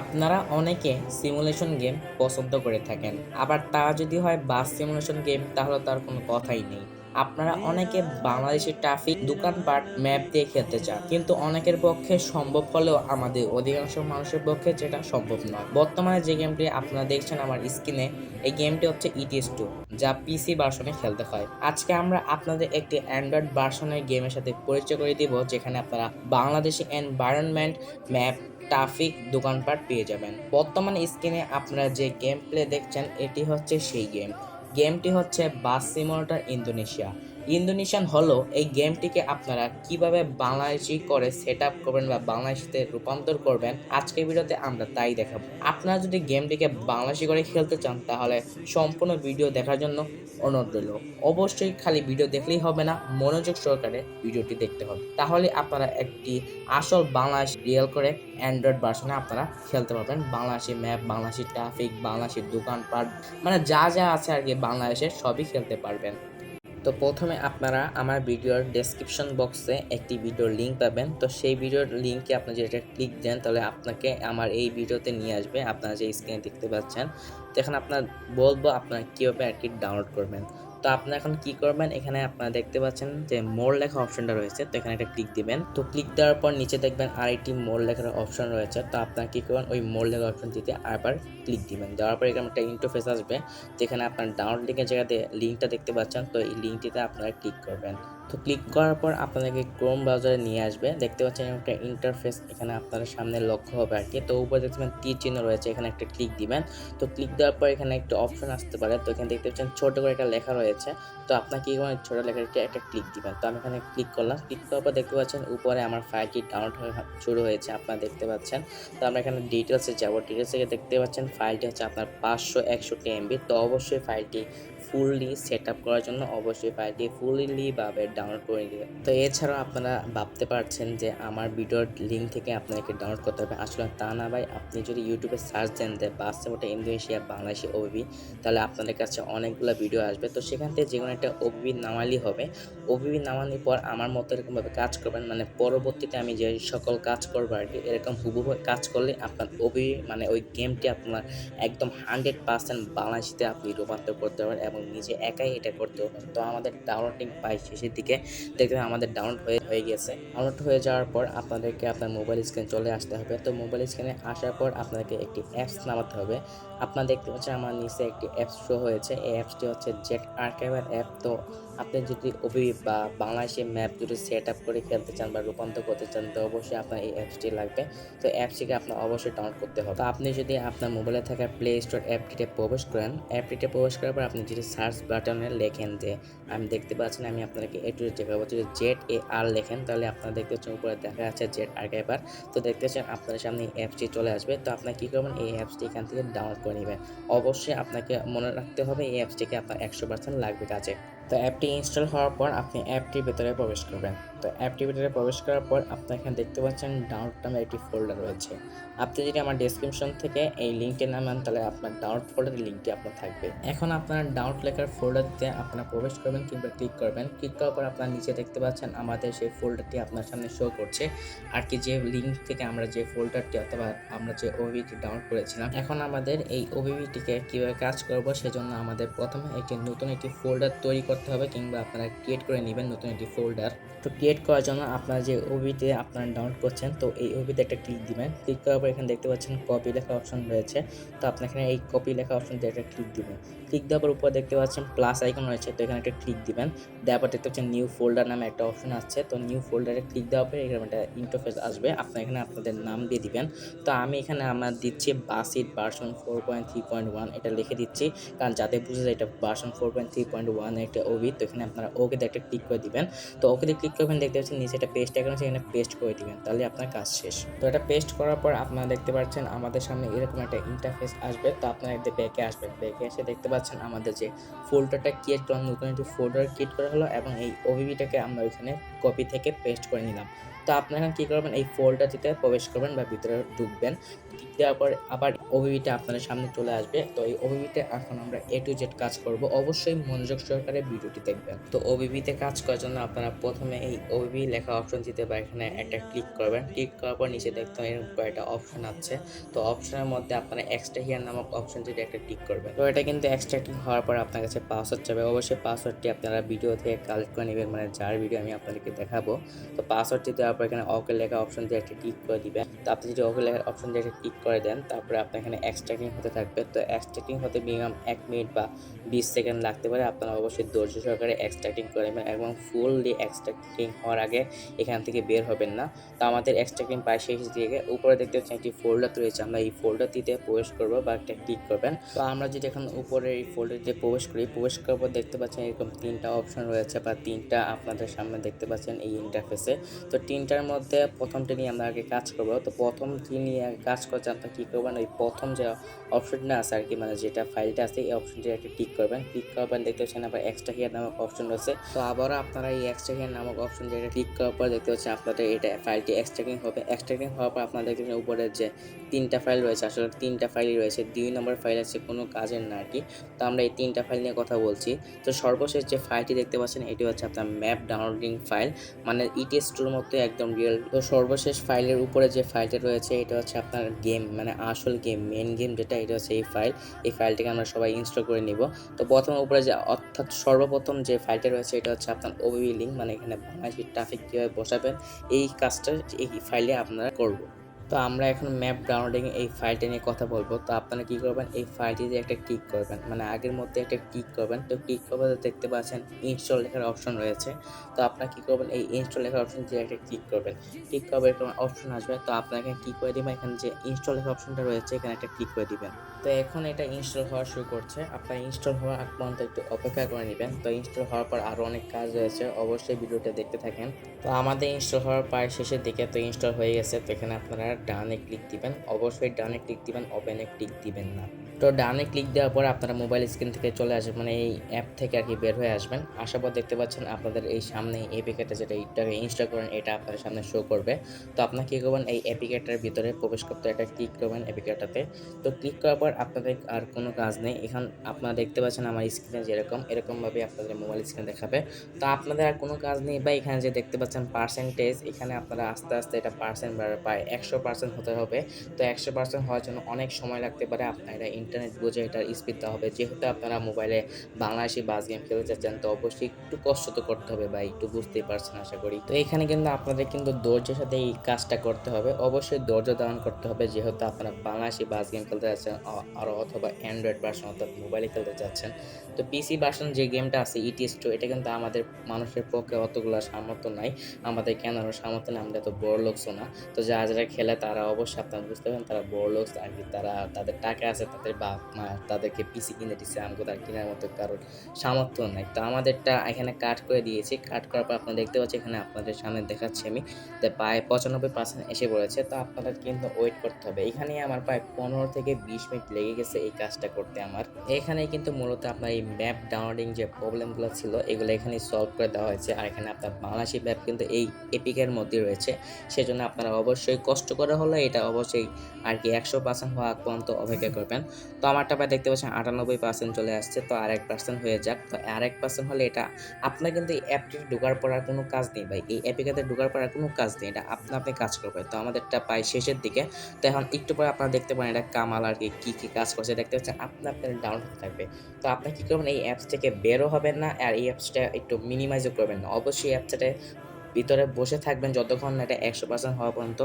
আপনারা অনেকে simulation game পছন্দ করে থাকেন। আবার তা যদি হয় বাস সিমুলেশন গেম তাহলে তার কোনো কথাই নেই। আপনারা অনেকে বাংলাদেশের ট্রাফিক দোকানপাট ম্যাপ দিয়ে খেলতে চান। কিন্তু অনেকের পক্ষে সম্ভব হলেও আমাদের অধিকাংশ মানুষের পক্ষে যেটা সম্ভব নয়। বর্তমানে যে গেমটি আপনারা দেখছেন আমার স্ক্রিনে এই গেমটি হচ্ছে ইটিএস টু যা পিসি ভার্সনে খেলতে হয়। আজকে আমরা আপনাদের একটি অ্যান্ড্রয়েড ভার্সনের গেমের সাথে পরিচয় করে দিব, যেখানে আপনারা বাংলাদেশি এনভায়রনমেন্ট ম্যাপ ট্রাফিক দোকানপাট পেয়ে যাবেন। বর্তমানে স্ক্রিনে আপনারা যে গেম প্লে দেখছেন, এটি হচ্ছে সেই গেম গেমটি হচ্ছে বাস সিমোটার ইন্দোনেশিয়া। ইন্দোনেশিয়ান হলো এই গেমটিকে আপনারা কীভাবে বাংলাদেশি করে সেট আপ করবেন বা বাংলাদেশিতে রূপান্তর করবেন, আজকের ভিডিওতে আমরা তাই দেখাবো। আপনারা যদি গেমটিকে বাংলাদেশি করে খেলতে চান, তাহলে সম্পূর্ণ ভিডিও দেখার জন্য অনুরোধ রইল। অবশ্যই খালি ভিডিও দেখলেই হবে না, মনোযোগ সহকারে ভিডিওটি দেখতে হবে। তাহলে আপনারা একটি আসল বাংলাদেশ রিয়েল করে অ্যান্ড্রয়েড ভার্সনে আপনারা খেলতে পারবেন। বাংলাদেশি ম্যাপ, বাংলাদেশি ট্রাফিক বাংলাদেশি দোকানপাট মানে যা যা আছে আর কি বাংলাদেশের সবই খেলতে পারবেন। তো প্রথমে আপনারা আমার ভিডিওর ডেসক্রিপশন বক্সে একটি ভিডিওর লিঙ্ক পাবেন। তো সেই ভিডিওর লিঙ্কে আপনি যেটা ক্লিক দেন, তাহলে আপনাকে আমার এই ভিডিওতে নিয়ে আসবে। আপনারা যে স্ক্রিনে দেখতে পাচ্ছেন, তো এখানে আপনার বলব আপনারা কীভাবে আর কি ডাউনলোড করবেন। তো আপনারা এখন কি করবেন? এখানে আপনারা দেখতে পাচ্ছেন যে মোর লেখা অপশনটা রয়েছে, তো এখানে একটা ক্লিক দিবেন। তো ক্লিক দেওয়ার পর নিচে দেখবেন আরেকটি মোর লেখার অপশন রয়েছে, তো আপনারা কি করবেন? ওই মোর লেখা অপশনটিতে আবার ক্লিক দিবেন। দেওয়ার পর এখানে একটা ইন্টারফেস আসবে, যেখানে আপনার ডাউনলোড লিঙ্কের জায়গাতে লিঙ্কটা দেখতে পাচ্ছেন, তো এই লিঙ্কটিতে আপনারা ক্লিক করবেন। তো ক্লিক করার পর আপনাদেরকে ক্রোম ব্রাউজারে নিয়ে আসবে। দেখতে পাচ্ছেন একটা ইন্টারফেস এখানে আপনাদের সামনে লক্ষ্য হবে আর কি। তো উপরে দেখতে পাচ্ছেন তীর চিহ্ন রয়েছে, এখানে একটা ক্লিক দিবেন। তো ক্লিক দেওয়ার পর এখানে একটা অপশন আসতে পারে। তো এখানে দেখতে পাচ্ছেন ছোট করে একটা লেখা রয়েছে। তো আপনার কি করবেন ছোট লেখাটা একটা ক্লিক দিবেন। তো আমি এখানে ক্লিক করলাম। ক্লিক করার পর দেখতে পাচ্ছেন উপরে আমার ফাইলটি ডাউনলোড শুরু হয়েছে। আপনারা দেখতে পাচ্ছেন। তো আমরা এখানে ডিটেলসে যাব। ডিটেলসে দেখতে পাচ্ছেন ফাইলটি হচ্ছে আপনার পাঁচশো একষট্টি এমবি তো অবশ্যই ফাইলটি ফুললি সেট আপ করার জন্য অবশ্যই ফাইলটি ফুললি ভাবে ডাউনলোড করে নেবেন তো এছাড়াও আপনারা ভাবতে পারছেন যে আমার ভিডিওর লিঙ্ক থেকে আপনাকে ডাউনলোড করতে হবে। আসলে তা না ভাই, আপনি যদি ইউটিউবে সার্চ দেন যে বাস্তবটা ইন্দোনেশিয়া বাংলাদেশি ওবিবি তাহলে আপনাদের কাছে অনেকগুলো ভিডিও আসবে। তো সেখান থেকে যে কোনো একটা ওবিবি নামালি হবে। ওবিবি নামানোর পর আমার মতো এরকমভাবে কাজ করবেন মানে পরবর্তীতে আমি যে সকল কাজ করব আর কি, এরকম হুবহু কাজ করলে আপনার ওবিবি মানে ওই গেমটি আপনার একদম হান্ড্রেড পার্সেন্ট বাংলাদেশিতে আপনি রূপান্তর করতে পারবেন এবং নিজে একাই এটা করতে। হতো তো আমাদের ডাউনলোডিং পাই শেষের দিকে। দেখবেন আমাদের ডাউনলোড হয়ে হয়ে গেছে ডাউনলোড হয়ে যাওয়ার পর আপনাদেরকে আপনার মোবাইল স্ক্রিনে চলে আসতে হবে। তো মোবাইল স্ক্রিনে আসার পর আপনাদেরকে একটি অ্যাপস নামাতে হবে। আপনারা দেখতে পাচ্ছেন আমার নিচে একটি অ্যাপস শো হয়েছে। এই অ্যাপসটি হচ্ছে জেট আর্কাইভার অ্যাপ তো আপনি যদি ওবি বা বাংলাদেশে ম্যাপ যদি সেট আপ করে খেলতে চান বা রূপান্তর করতে চান, তো অবশ্যই আপনার এই অ্যাপসটি লাগবে। তো অ্যাপসটিকে আপনার অবশ্যই ডাউনলোড করতে হবে। তো আপনি যদি আপনার মোবাইলে থাকা প্লে স্টোর অ্যাপটিতে প্রবেশ করেন অ্যাপটিতে প্রবেশ করার পর আপনি যদি সার্চ বাটনে লেখেন যে, আমি দেখতে পাচ্ছেন আমি আপনাদেরকে একটু দেখাবো যদি জেড এ আর লেখেন, তাহলে আপনারা দেখতে পাচ্ছেন উপরে দেখা যাচ্ছে জেড আর্কাইভার তো দেখতে পাচ্ছেন আপনাদের সামনে এই অ্যাপসটি চলে আসবে। তো আপনার কী করবেন? এই অ্যাপসটি এখান থেকে ডাউনলোড করে নেবেন। অবশ্যই আপনাকে মনে রাখতে হবে এই অ্যাপসটিকে আপনার একশো পার্সেন্ট লাগবে কাজে। তো অ্যাপটি ইনস্টল হওয়ার পর আপনি অ্যাপটির ভেতরে প্রবেশ করবেন। তো অ্যাপটির ভেতরে প্রবেশ করার পর আপনি এখানে দেখতে পাচ্ছেন ডাউনলোড নামে একটি ফোল্ডার রয়েছে। আপনি যদি আমার ডেসক্রিপশন থেকে এই লিঙ্কটি নামান, তাহলে আপনার ডাউনলোড ফোল্ডারের লিঙ্কটি আপনার থাকবে। এখন আপনার ডাউনলোড লেখার ফোল্ডারতে আপনারা প্রবেশ করবেন কিংবা ক্লিক করবেন। ক্লিক করার পর আপনারা নিচে দেখতে পাচ্ছেন আমাদের সেই ফোল্ডারটি আপনার সামনে শো করছে। আর কি যে লিঙ্ক থেকে আমরা যে ফোল্ডারটি অথবা আমরা যে ওবিটি ডাউনলোড করেছিলাম, এখন আমাদের এই ওবিটিকে কীভাবে কাজ করব সেজন্য আমাদের প্রথমে একটি নতুন একটি ফোল্ডার তৈরি করতে হবে কিংবা আপনারা ক্রিয়েট করে নেবেন নতুন একটি ফোল্ডার তো ক্রিয়েট করার জন্য আপনারা যে ওবিতে আপনারা ডাউনলোড করছেন, তো এই ওবিতে একটা ক্লিক দিবেন। ক্লিক করার পর এখানে দেখতে পাচ্ছেন কপি লেখা অপশন রয়েছে। তো আপনি এখানে এই কপি লেখা অপশনতে একটা ক্লিক দিবেন। ক্লিক দেওয়ার পর উপরে দেখতে পাচ্ছেন প্লাস আইকন রয়েছে, তো এখানে একটা ক্লিক দিবেন। দেওয়ার পর দেখতে পাচ্ছেন নিউ ফোল্ডার নামে একটা অপশন আসছে তো নিউ ফোল্ডারে ক্লিক দেওয়ার পর এখানে একটা ইন্টারফেস আসবে। আপনার এখানে আপনাদের নাম দিয়ে দিবেন। তো আমি এখানে আমার দিচ্ছি বাসিট version four point three point one এটা লিখে দিচ্ছি। কারণ যাতে বুঝে যায় এটা version four point three point one একটা ওবি তো এখানে আপনারা ওকে একটা ক্লিক করে দিবেন। তো ওকে ক্লিক করবেন, দেখতে পাচ্ছেন নিচে একটা পেস্ট আছে, এখানে পেস্ট করে দিবেন। তাহলে আপনার কাজ শেষ। তো এটা পেস্ট করার পর আপনারা দেখতে পাচ্ছেন আমাদের সামনে এরকম একটা ইন্টারফেস আসবে। তো আপনারা এতে ব্যাকে আসবেন। ব্যাকে এসে দেখতে পাচ্ছেন আমাদের যে ফোল্ডারটা ক্রিয়েট করা নতুন একটি ফোল্ডার ক্রিয়েট করা হলো এবং এই ওবিবিটাকে আমরা ওইখানে কপি থেকে পেস্ট করে নিলাম। তো আপনারা কী করবেন? এই ফোল্ডারটিতে প্রবেশ করবেন বা ভিতরে ঢুকবেন। দেওয়ার পর আবার ওবিবিটা আপনাদের সামনে চলে আসবে। তো এই ওবিবিতে এখন আমরা এ টু জেড কাজ করব। অবশ্যই মনোযোগ সহকারে ভিডিওটি দেখবেন। তো ওবিবিতে কাজ করার জন্য আপনারা প্রথমে এই ওবিবি লেখা অপশন অপশনটিতে বা এখানে একটা ক্লিক করবেন। ক্লিক করার পর নিচে দেখতে এরকম কয়েকটা অপশন আছে। তো অপশনের মধ্যে আপনারা এক্সট্রা হিয়ার নামক অপশন অপশনটিতে একটা ক্লিক করবেন। তো এটা কিন্তু এক্সট্রাক্টিং হওয়ার পর আপনার কাছে পাসওয়ার্ড যাবে অবশ্যই পাসওয়ার্ডটি আপনারা ভিডিও থেকে কালেক্ট করে নেবেন। মানে যার ভিডিও আমি আপনাদেরকে দেখাবো। তো পাসওয়ার্ডটি দেওয়ার পর এখানে ওকে লেখা অপশন দিয়ে একটা ক্লিক করে দিবেন। তো আপনি যদি ওকে লেখার অপশন দিয়ে একটা ক্লিক করে দেন, তারপরে আপনার এখানে এক্সট্রাক্টিং হতে থাকবে। তো এক্সট্রাক্টিং হতে মিনিমাম এক মিনিট বা বিশ সেকেন্ড লাগতে পারে। আপনারা অবশ্যই ধৈর্য সহকারে এক্সট্রাক্টিং করে নেবেন এবং ফুললি এক্সট্রাক্টিং হওয়ার আগে এখান থেকে বের হবেন না। তো আমাদের এক্সট্রাক্টিং প্রায় শেষ দিকে। উপরে দেখতে পাচ্ছেন একটি ফোল্ডার রয়েছে। আমরা এই ফোল্ডারটিতে প্রবেশ করব বা একটা ক্লিক করবেন। তো আমরা যদি এখন উপরে এই ফোল্ডারটিতে প্রবেশ করি, প্রবেশ করার পর দেখতে পাচ্ছেন এরকম তিনটা অপশন রয়েছে বা তিনটা আপনাদের সামনে দেখতে পাচ্ছেন এই ইন্টারফেসে তো তিনটার মধ্যে প্রথমটি নিয়ে আমরা আগে কাজ করব। তো প্রথমটি নিয়ে আগে কাজ করতে আপনার কী করবেন? ওই প্রথম যে অপশনটা আছে আর কি মানে যেটা ফাইলটা আছে, এই অপশনটি একটা ক্লিক করবেন। ক্লিক পর দেখতে পাচ্ছেন আবার এক্সট্রা হিয়ার নামক অপশন রয়েছে। তো আবারও আপনারা এই এক্সট্রা হিয়ার নামক অপশন যেটা ক্লিক করার পর দেখতে পাচ্ছেন আপনাদের এটা ফাইলটি এক্সট্রাকিং হবে। এক্সট্রাকিং হওয়ার পর আপনারা দেখতে পাচ্ছেন উপরে যে তিনটা ফাইল রয়েছে, আসলে তিনটা ফাইলই রয়েছে, দুই নম্বর ফাইল আছে কোনো কাজের না আর কি। তো আমরা এই তিনটা ফাইল নিয়ে কথা বলছি। তো সর্বশেষ যে ফাইলটি দেখতে পাচ্ছেন, এটি হচ্ছে আপনার ম্যাপ ডাউনলোডিং ফাইল মানে ইটিএস টুর মতো একদম রিয়েল তো সর্বশেষ ফাইলের উপরে যে ফাইলটা রয়েছে, এটা হচ্ছে আপনার গেম মানে আসল গেম মেন গেম যেটা, এটা হচ্ছে এই ফাইল এই ফাইলটিকে আমরা সবাই ইনস্টল করে নিব। তো প্রথম উপরে যে, অর্থাৎ সর্বপ্রথম যে ফাইলটা রয়েছে, এটা হচ্ছে আপনার ওবিবি লিঙ্ক মানে এখানে বাংলাদেশের ট্রাফিক কীভাবে বসাবেন, এই কাজটা এই ফাইলে আপনারা করব। তো আমরা এখন ম্যাপ ডাউনলোডিং এই ফাইলটি নিয়ে কথা বলব। তো আপনারা কী করবেন? এই ফাইলটিতে একটা ক্লিক করবেন। মানে আগের মধ্যে একটা ক্লিক করবেন। তো ক্লিক করবে দেখতে পাচ্ছেন ইনস্টল লেখার অপশন রয়েছে। তো আপনারা কী করবেন? এই ইনস্টল লেখার অপশন দিয়ে একটা ক্লিক করবেন। ক্লিক করবে এরকম অপশন আসবে। তো আপনারা এখানে করে দিবেন? এখানে যে ইনস্টল লেখার অপশনটা রয়েছে, এখানে একটা ক্লিক করে দিবেন। তো এখন এটা ইনস্টল হওয়া শুরু করছে। আপনার ইনস্টল হওয়ার আগ পর্যন্ত একটু অপেক্ষা করে নেবেন। তো ইনস্টল হওয়ার পর আরও অনেক কাজ রয়েছে। অবশ্যই ভিডিওটা দেখতে থাকেন। তো আমাদের ইনস্টল হওয়ার প্রায় শেষের দিকে তো ইনস্টল হয়ে গেছে। তো এখানে আপনারা ডানে ক্লিক দিবেন। অবশ্যই ডানে ক্লিক দিবেন ওপেনে ক্লিক দিবেন না। তো ডানে ক্লিক দেওয়ার পর আপনারা মোবাইল স্ক্রিন থেকে চলে আসবেন মানে এই অ্যাপ থেকে আর কি বের হয়ে আসবেন। আসার পর দেখতে পাচ্ছেন আপনাদের এই সামনে এপিকেটা যেটা এইটাকে ইনস্টল করেন, এটা আপনাদের সামনে শো করবে। তো আপনার কী করবেন, এই অ্যাপিকেটার ভিতরে প্রবেশ করতে একটা ক্লিক করবেন অ্যাপিকেটাতে তো। ক্লিক করার পর আপনাদের আর কোনো কাজ নেই। এখান আপনারা দেখতে পাচ্ছেন আমার স্ক্রিনে যেরকম এরকমভাবে আপনাদের মোবাইল স্ক্রিনে দেখাবে। তো আপনাদের আর কোনো কাজ নেই বা এখানে যে দেখতে পাচ্ছেন পার্সেন্টেজ এখানে আপনারা আস্তে আস্তে এটা পার্সেন্ট প্রায় একশো পার্সেন্ট হতে হবে। তো একশো পার্সেন্ট হওয়ার জন্য অনেক সময় লাগতে পারে। আপনারা ইন্টারনেট বুঝে এটার স্পিড দেওয়া হবে। যেহেতু আপনারা মোবাইলে বাংলাদেশি বাস গেম খেলতে চাচ্ছেন, তো অবশ্যই একটু কষ্ট তো করতে হবে বা একটু বুঝতেই পারছেন আশা করি। তো এখানে কিন্তু আপনাদের কিন্তু ধৈর্যের সাথে এই কাজটা করতে হবে। অবশ্যই ধৈর্য ধারণ করতে হবে। যেহেতু আপনারা বাংলাদেশি বাস গেম খেলতে যাচ্ছেন আরও অথবা অ্যান্ড্রয়েড ভার্সন অর্থাৎ মোবাইলে খেলতে চাচ্ছেন। তো পিসি ভার্সন যে গেমটা আছে ইটিএস টু এটা কিন্তু আমাদের মানুষের পক্ষে অতগুলো সামর্থ্য নাই। আমাদের কেনারও সামর্থ্য নেই, আমরা তো বড় লোকসও না। তো যারা যারা খেলে তারা অবশ্যই আপনারা বুঝতে পারেন তারা বড় লোক আর কি তারা তাদের টাকা আছে, তাদের বাপ মা তাদেরকে পিসি কিনে দিচ্ছে আমাকে তার কেনার মতো কারোর সামর্থ্য নাই। তো আমাদেরটা এখানে কাট করে দিয়েছি। কাট করার পর আপনারা দেখতে পাচ্ছেন, এখানে আপনাদের সামনে দেখাচ্ছি আমি যে প্রায় পঁচানব্বই পার্সেন্ট এসে পড়েছে। তো আপনাদের কিন্তু ওয়েট করতে হবে। এখানে আমার প্রায় পনেরো থেকে বিশ মিনিট লেগে গেছে এই কাজটা করতে আমার। এখানে কিন্তু মূলত আপনার এই ম্যাপ ডাউনলোডিং যে প্রবলেমগুলো ছিল, এগুলো এখানে সলভ করে দেওয়া হয়েছে। আর এখানে আপনার বাংলাদেশি ম্যাপ কিন্তু এই এপিকের মধ্যে রয়েছে। সেজন্য আপনারা অবশ্যই কষ্ট করে হলে এটা অবশ্যই আর কি একশো পার্সেন্ট হওয়া পর্যন্ত অপেক্ষা করবেন। তো আমারটা প্রায় দেখতে পাচ্ছেন আটানব্বই পার্সেন্ট চলে আসছে, তো আর এক পার্সেন্ট হয়ে যাক। তো আর এক পার্সেন্ট হলে এটা আপনার কিন্তু এই অ্যাপটি ঢোকার পর আর কোনো কাজ নেই ভাই। এই অ্যাপিকাতে ঢোকার পর আর কোনো কাজ নেই, এটা আপনি আপনি কাজ করবেন। তো আমাদেরটা প্রায় শেষের দিকে। তো এখন একটু পরে আপনারা দেখতে পারেন এটা কামাল আর কি কী কী কাজ করছে দেখতে পাচ্ছেন আপনি আপনার ডাউন হতে থাকবে। তো আপনি কী করবেন, এই অ্যাপস থেকে বেরো হবেন না, আর এই অ্যাপসটা একটু মিনিমাইজও করবেন না। অবশ্যই অ্যাপসটা ভিতরে বসে থাকবেন যতক্ষণ না এটা একশো পার্সেন্ট হওয়া পর্যন্ত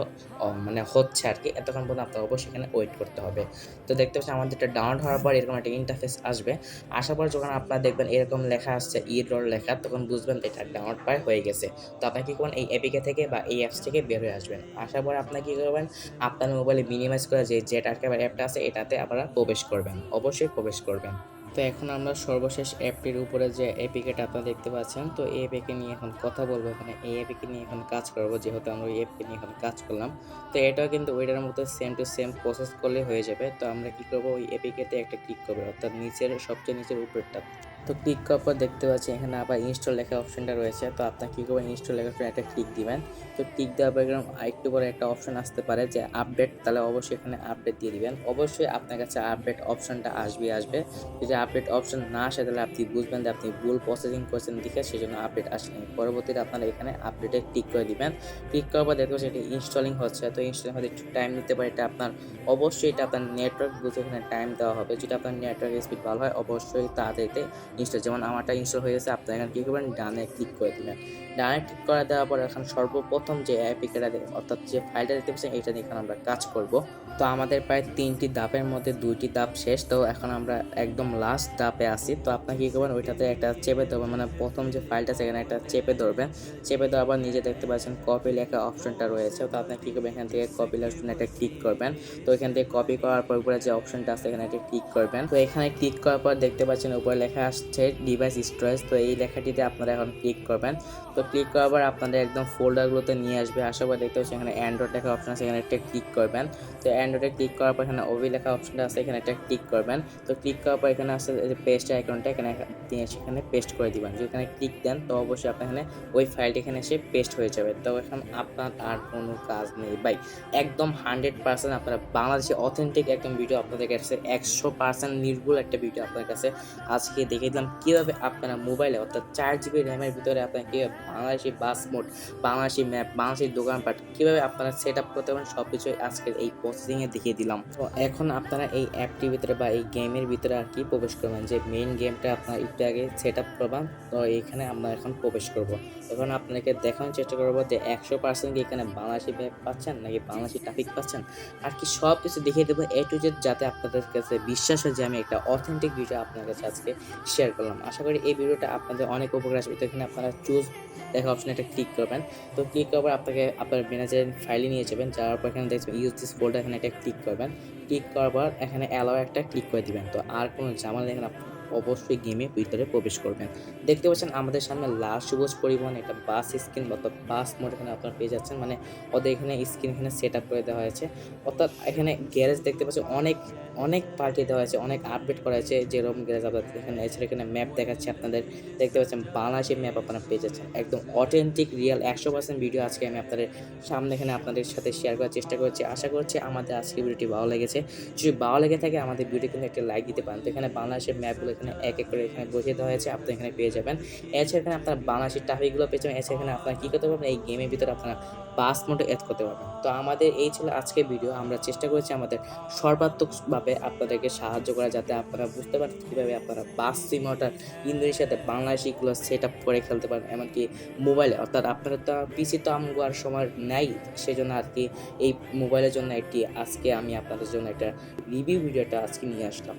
মানে হচ্ছে আর কি, এতক্ষণ পর্যন্ত আপনার অবশ্যই এখানে ওয়েট করতে হবে। তো দেখতে পাচ্ছেন আমাদের এটা ডাউনলোড হওয়ার পর এরকম একটা ইন্টারফেস আসবে। আসার পর যখন আপনারা দেখবেন এরকম লেখা আসছে ই রোল লেখা, তখন বুঝবেন এটা ডাউনলোড প্রায় হয়ে গেছে। তো আপনি কী করবেন, এই অ্যাপিকে থেকে বা এই অ্যাপস থেকে বের হয়ে আসবেন। আসার পর আপনি কী করবেন, আপনার মোবাইলে মিনিমাইজ করে যে জেট আর্কাইভার অ্যাপটা আছে, এটাতে আপনারা প্রবেশ করবেন, অবশ্যই প্রবেশ করবেন। তো এখন আমরা সর্বশেষ অ্যাপটির উপরে যে এপিকেটা আপনারা দেখতে পাচ্ছেন, তো এই এপিকে নিয়ে এখন কথা বলব। এখানে এই এপিকে নিয়ে এখন কাজ করব, যেহেতু আমরা ওই অ্যাপকে নিয়ে এখন কাজ করলাম। তো এটাও কিন্তু ওইটার মতো সেম টু সেম প্রসেস করলে হয়ে যাবে। তো আমরা কি করব? ওই অ্যাপিকেতে একটা ক্লিক করব, অর্থাৎ নিচের, সবচেয়ে নিচের উপরেরটা। তো ক্লিক করার পর দেখতে পাচ্ছি এখানে আবার ইনস্টল লেখা অপশনটা রয়েছে। তো আপনার কী করবেন? ইনস্টল লেখা অপশন একটা ক্লিক দিবেন। তো ক্লিক দেওয়ার পর এরকম আরেকটু পরে একটা অপশন আসতে পারে যে আপডেট তাহলে অবশ্যই এখানে আপডেট দিয়ে দিবেন। অবশ্যই আপনার কাছে আপডেট অপশনটা আসবে আসবে। যদি আপডেট অপশন না আসে, তাহলে আপনি বুঝবেন যে আপনি ভুল প্রসেসিং করছেন দেখে সেই জন্য আপডেট আসেনি। পরবর্তীতে আপনারা এখানে আপডেটে ক্লিক করে দিবেন। ক্লিক করার পর দেখতে পাচ্ছি এটা ইনস্টলিং হচ্ছে। তো ইনস্টলিং হতে একটু টাইম নিতে পারে। এটা আপনার অবশ্যই এটা আপনার নেটওয়ার্ক বুঝে এখানে টাইম দেওয়া হবে। যদি আপনার নেটওয়ার্ক স্পিড ভালো হয়, অবশ্যই তাড়াতাড়িতে ইনস্টল যেমন আমারটা ইনস্টল হয়ে গেছে, আপনারা এখানে কী করবেন? ডানে ক্লিক করে দেবেন। ডানে ক্লিক করে দেওয়ার পর এখন সর্বপ্রথম যে অ্যাপিকেটা অর্থাৎ যে ফাইলটা দেখতে পাচ্ছেন এটা নিয়ে এখানে আমরা কাজ করব। তো আমাদের প্রায় তিনটি ধাপের মধ্যে দুইটি ধাপ শেষ, তো এখন আমরা একদম লাস্ট ধাপে আসি তো আপনার কী করবেন, ওইটাতে একটা চেপে ধরবেন মানে প্রথম যে ফাইলটা সেখানে একটা চেপে ধরবেন। চেপে দেওয়ার পর নিজে দেখতে পাচ্ছেন কপি লেখা অপশনটা রয়েছে। তো আপনি কী করবেন, এখান থেকে কপি অপশন একটা ক্লিক করবেন। তো এখান থেকে কপি করার পর উপরে যে অপশনটা আছে এখানে একটা ক্লিক করবেন। তো এখানে ক্লিক করার পর দেখতে পাচ্ছেন উপরে লেখা আসছে ডিভাইস স্টোরেজ তো এই লেখাটিতে আপনারা এখন ক্লিক করবেন। তো ক্লিক করার পর আপনাদের একদম ফোল্ডারগুলোতে নিয়ে আসবে। আসার পর দেখতে পাচ্ছেন এখানে অ্যান্ড্রয়েড লেখা অপশন এখানে একটা ক্লিক করবেন। তো অ্যান্ড্রয়েডে ক্লিক করার পর এখানে ওভি লেখা অপশনটা আছে, এখানে একটা ক্লিক করবেন। তো ক্লিক করার পর এখানে আসছে যে পেস্ট আইকনটা এখানে দিয়ে সেখানে পেস্ট করে দিবেন। যদি এখানে ক্লিক দেন, তো অবশ্যই আপনার এখানে ওই ফাইলটি এখানে এসে পেস্ট হয়ে যাবে। তো এখন আপনার আর কোনো কাজ নেই। ভাই, একদম হান্ড্রেড পার্সেন্ট আপনারা বাংলাদেশে অথেন্টিক একদম ভিডিও আপনাদের কাছে, একশো পার্সেন্ট নির্ভুল একটা ভিডিও আপনার কাছে। আজকে দেখে দিলাম কীভাবে আপনারা মোবাইলে অর্থাৎ চার জিবি র্যামের ভিতরে আপনারা কীভাবে Bangladeshi bus mode Bangladeshi map Bangladeshi দোকানপাট, কীভাবে আপনারা সেট আপ করতে পারেন সব কিছুই আজকের এই প্রসেসিংয়ে দেখিয়ে দিলাম। তো এখন আপনারা এই অ্যাপটির ভিতরে বা এই গেমের ভিতরে আর কি প্রবেশ করবেন যে মেইন গেমটা আপনার একটু আগে সেট আপ করবেন, তো এইখানে আমরা এখন প্রবেশ করব। এখন আপনাকে দেখানোর চেষ্টা করব যে একশো পার্সেন্ট এখানে বাংলাদেশি ম্যাপ পাচ্ছেন নাকি বাংলাদেশি ট্রাফিক পাচ্ছেন? আর কি সব কিছু দেখিয়ে দেবো এ টু জেড যাতে আপনাদের কাছে বিশ্বাস হয় যে আমি একটা অথেন্টিক ভিডিও আপনার কাছে আজকে শেয়ার করলাম। আশা করি এই ভিডিওটা আপনাদের অনেক উপকার আসবে। তো এখানে আপনারা চুজ দেখা অপশানে একটা ক্লিক করবেন। তো ক্লিক করার পর আপনাকে আপনার ম্যানেজারের ফাইলে নিয়ে যাবেন। যাওয়ার পর এখানে দেখবেন ইউজ দিস ফোল্ডার এখানে একটা ক্লিক করবেন। ক্লিক করার পর এখানে অ্যালাও একটা ক্লিক করে দিবেন। তো আর কোনো জামা এখানে আপনি অবশ্যই গেমে ভিতরে প্রবেশ করবেন। দেখতে পাচ্ছেন আমাদের সামনে লাল সবুজ পরিবহন একটা বাস স্ক্রিন অর্থাৎ বাস মোড এখানে আপনারা পেয়ে যাচ্ছেন। মানে ওদের এখানে স্ক্রিন এখানে সেট আপ করে দেওয়া হয়েছে। অর্থাৎ এখানে গ্যারেজ দেখতে পাচ্ছেন অনেক অনেক পার্টি দেওয়া হয়েছে, অনেক আপডেট করা হয়েছে। যেরকম গ্যারেজ আপনাদের এখানে এছাড়া এখানে ম্যাপ দেখাচ্ছে আপনাদের। দেখতে পাচ্ছেন বাংলাদেশের ম্যাপ আপনারা পেয়ে যাচ্ছেন। একদম অথেন্টিক রিয়েল একশো পার্সেন্ট ভিডিও আজকে আমি আপনাদের সামনে এখানে আপনাদের সাথে শেয়ার করার চেষ্টা করছি। আশা করছি আমাদের আজকে ভিডিওটি ভালো লেগেছে। যদি ভালো লেগে থাকে আমাদের ভিডিও কিন্তু একটা লাইক দিতে পারেন। তো এখানে বাংলাদেশের ম্যাপগুলো এখানে এক এক করে এখানে বসিয়ে দেওয়া হয়েছে, আপনি এখানে পেয়ে যাবেন। এছাড়া এখানে আপনার বাংলাদেশের ট্রাফিকগুলো পেয়ে যাবেন। এছাড়া এখানে আপনারা কী করতে পারবেন? এই গেমের ভিতরে আপনারা বাস মোডে এড করতে পারবেন। তো আমাদের এই ছিল আজকের ভিডিও আমরা চেষ্টা করেছি আমাদের সর্বাত্মকভাবে আপনাদেরকে সাহায্য করা যাতে আপনারা বুঝতে পারেন কীভাবে আপনারা বাস সিমোটার ইন্দোনেশিয়াতে বাংলাদেশিগুলো সেট আপ করে খেলতে পারেন, এমনকি মোবাইলে অর্থাৎ আপনারা তো পিসি তো আমগো আর সময় নাই, সেজন্য আর কি এই মোবাইলের জন্য একটি আজকে আমি আপনাদের জন্য একটা রিভিউ ভিডিওটা আজকে নিয়ে আসলাম।